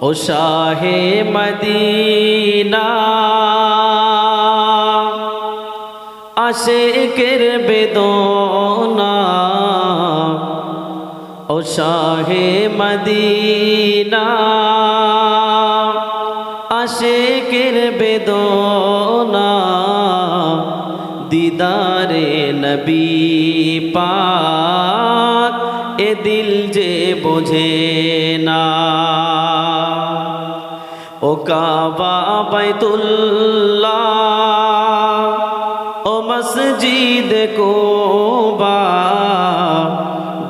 ও শাহে Medina. আশেকের বেদনা। ও শাহে Medina. আশেকের বেদনা। দিদারে নবী পাক। এ দিল যে বোঝে না। ও কাবা বাইতুল্লাহ, ও মসজিদ কোবা,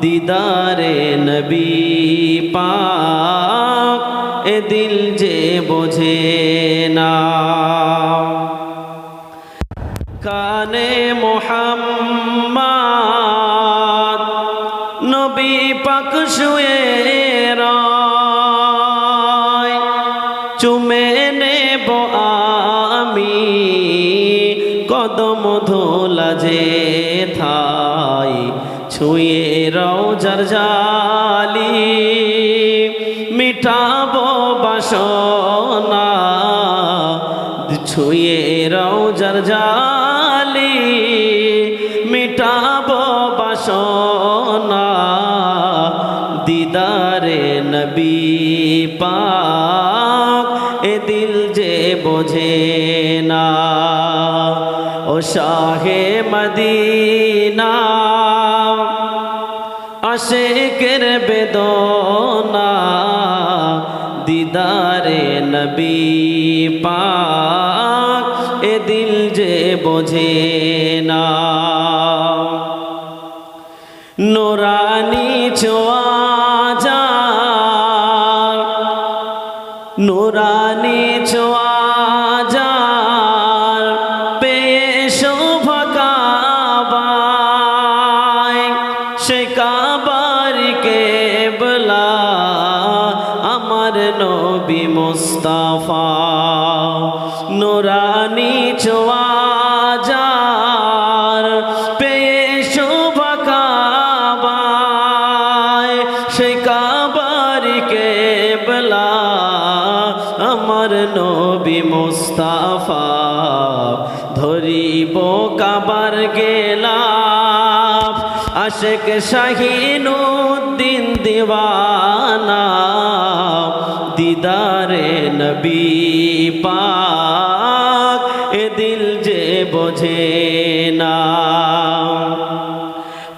দিদারে নবী পাক, এ দিল যে বোঝে না। নবী পাক শুয়ে চুমে নেব আমি কদম ধোলা যে থাই, ছুঁয়ে রৌজার জালি। মিটাবো বাসনা, ছুঁয়ে রৌজার জালি। মিটাবো বাসনা। দিদারে নবী পাক এ দিল যে বোঝে না ও শাহে মদিনা আশেকের বেদনা দিদারে নবী পাক এ দিল যে বোঝে না নোরানি ছোয়া কেবলা আমার নবী মুস্তাফা। নোরানি ছোয়া যার পেয়ে শোভা কাবায় সে কাবার কেবলা আমার নবী মুস্তাফা। ধরিব কাবার গেলাম আশেক শাহিন দিওয়ানা দিদারে নবী পাক এ দিল যে বোঝে না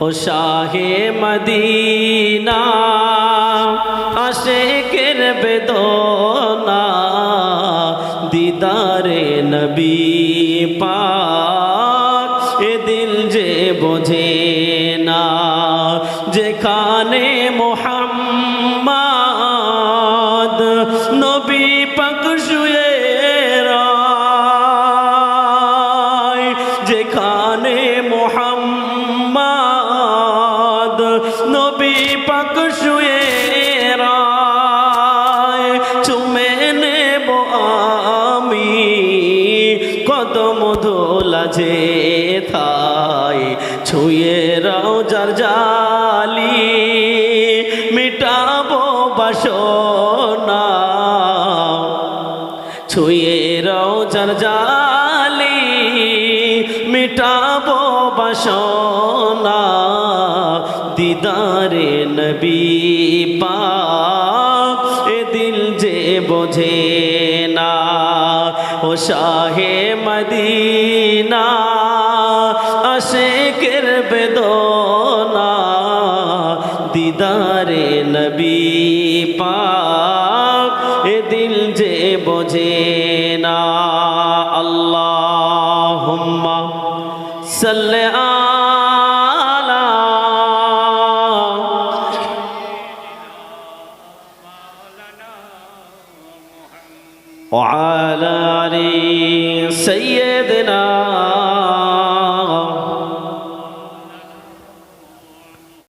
ও শাহে মদিনা আশেকের বেদনা দিদারে নবী পাক নবী পাক যেখানে মোহাম্মদ নবী পাক চুমে যে থাই। ছুঁয়ে রাও যার জালি ছুঁয়ে জালি মিটাবো বাসনা। দিদারে নবী পাক এ দিল যে বোঝে না। ও শাহে মদিনা, আশেকের বেদনা। দিদারে নবী পাক এ দিল যে বোঝে وعلى آل سيدنا